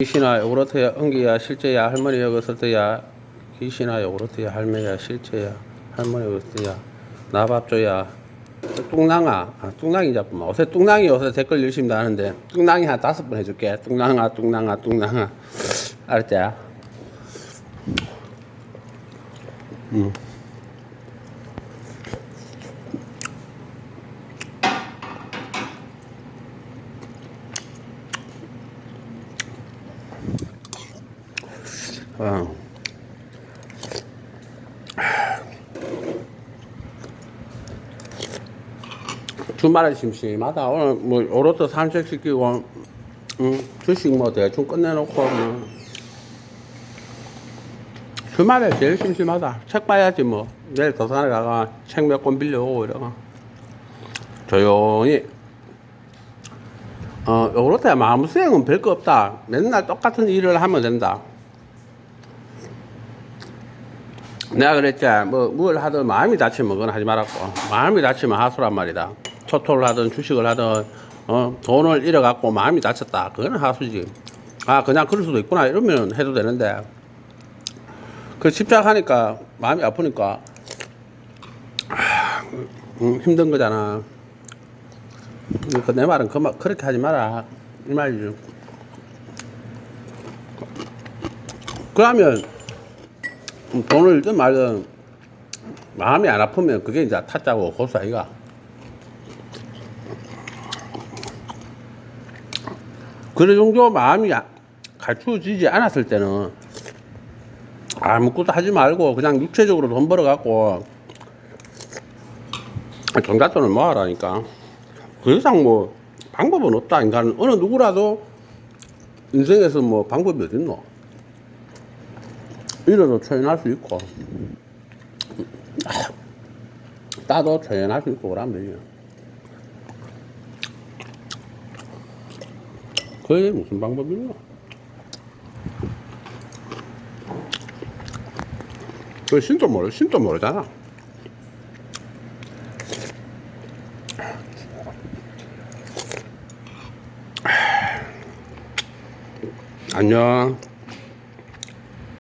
귀신아 요구르트야 은기야 실제야 할머니 요구르트야. 귀신아 요구르트야 할머니야 실제야 할머니 요구르트야. 나 밥 줘야. 뚱낭아. 아, 뚱낭이 잡구만. 요새 뚱낭이 요새 댓글 열심히 다는데. 뚱낭이 한 다섯 번 해줄게. 뚱낭아 뚱낭아 뚱낭아. 알았지? 음. 어. 주말에 심심하다. 오늘 뭐 오로또 산책시키고, 음, 주식 뭐 대충 끝내놓고, 뭐. 주말에 제일 심심하다. 책 봐야지 뭐. 내일 도산에 가가 책 몇 권 빌려오고 이러고. 조용히. 어, 요렇다. 마음 수행은 별거 없다. 맨날 똑같은 일을 하면 된다. 내가 그랬지. 뭐 뭘 하든 마음이 다치면 그건 하지 말았고 마음이 다치면 하수란 말이다. 토토를 하든 주식을 하든 어, 돈을 잃어갖고 마음이 다쳤다. 그건 하수지. 아 그냥 그럴 수도 있구나. 이러면 해도 되는데. 그 집착하니까 마음이 아프니까 아, 음, 힘든 거잖아. 그내 말은 그, 말- 그렇게 하지 마라. 이 말이지. 그러면 음, 돈을 잃든 말든 마음이 안 아프면 그게 이제 타짜고 고수 아이가 그래 정도 마음이 아- 갖추어지지 않았을 때는 아무것도 하지 말고 그냥 육체적으로 돈 벌어갖고 정잣돈을 모아라니까. 그 이상 뭐 방법은 없다 인간은. 어느 누구라도 인생에서 뭐 방법이 어딨노 이래도 초연할 수 있고. 따도 초연할 수 있고 그러면 되지. 그게 무슨 방법이 있노 그 신도 모르 신도 모르잖아. 안녕